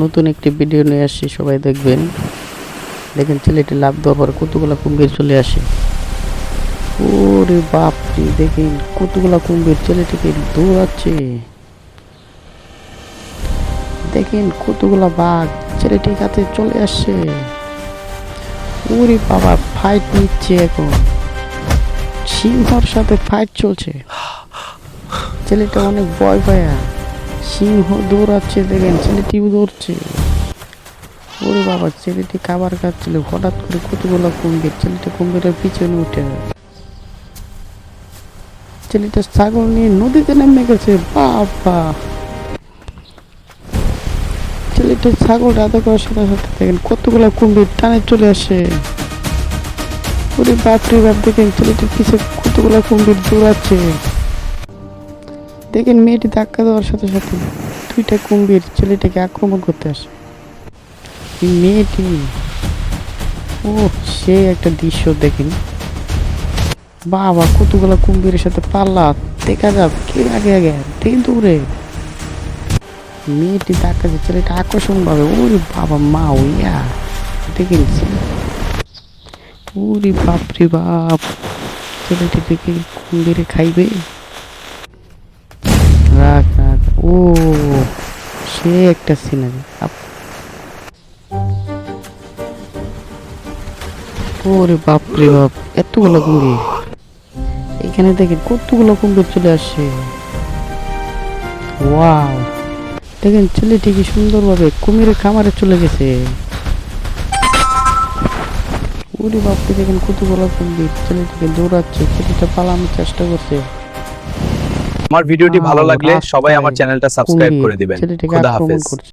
নতুন একটি ভিডিও নিয়ে আসছি, সবাই দেখবেন। দেখেন ছেলেটি লাভ দেওয়ার পর কতগুলো কুম্ভীর চলে আসে। ওরে বাপরে, দেখেন কতগুলা কুম্ভীর ছেলেটিকে দৌড়াচ্ছে। দেখেন কতগুলা বাঘ ছেলেটির কাছে চলে আসছে। ওরে বাবা ফাইট নিচ্ছে এখন। সিংহর সাথে ফাইট চলছে। ছেলেটা অনেক ভয় পায়া। সিংহ দৌড়াচ্ছে, দেখেন ছেলেটিও দৌড়ছে। ওরে বাবা, ছেলেটি খাবার খাচ্ছিল, হঠাৎ করে কতগুলো কুম্ভীর ছেলেটা কুম্ভীরের পিছনে উঠে ছেলেটা ছাগল নিয়ে নদীতে নেমে গেছে, বাবা। ছেলেটা ছাগল রাধা করার সাথে সাথে দেখেন কতগুলো কুম্ভীর টানে চলে আসে। ওরে বাপরে বাপ, দেখেন ছেলেটির পিছে কতগুলো কুম্ভীর দৌড়াচ্ছে। দেখেন মেয়েটি ধাক্কা দেওয়ার সাথে সাথে দুইটা কুম্ভীর ছেলেটাকে আক্রমণ করতে আসে। মেয়েটি, ও, সে একটা দৃশ্য দেখেন। বাবা, কতগুলা কুম্ভীরের সাথে পাল্লা, দেখা যাক কে আগে আগে দেখেন দূরে মেয়েটি ধাক্কা দিয়ে ছেলেটা আকর্ষণ ভাবে ওরে বাবা, মা ওইয়া দেখেন ওরে বাপরে বাপ, ছেলেটি দেখে কুম্ভীরে খাইবে। ও, সে একটা সিনারি। ওরে বাপ রে বাপ, এতগুলো কুম্ভীর এখানে দেখেন কতগুলো কুম্ভীর চলে আসছে ওয়াও। দেখেন, ছেলেটি কি সুন্দরভাবে কুমিরের খামারে চলে গেছে। ওরে বাপরে, দেখেন কতগুলো কুম্ভীর ছেলেটিকে দৌড়াচ্ছে, ছেলেটা পালানোর চেষ্টা করছে। আমার ভিডিওটি ভালো লাগলে সবাই আমার রাস্তায় চ্যানেলটা সাবস্ক্রাইব করে দিবেন। খোদা হাফেজ।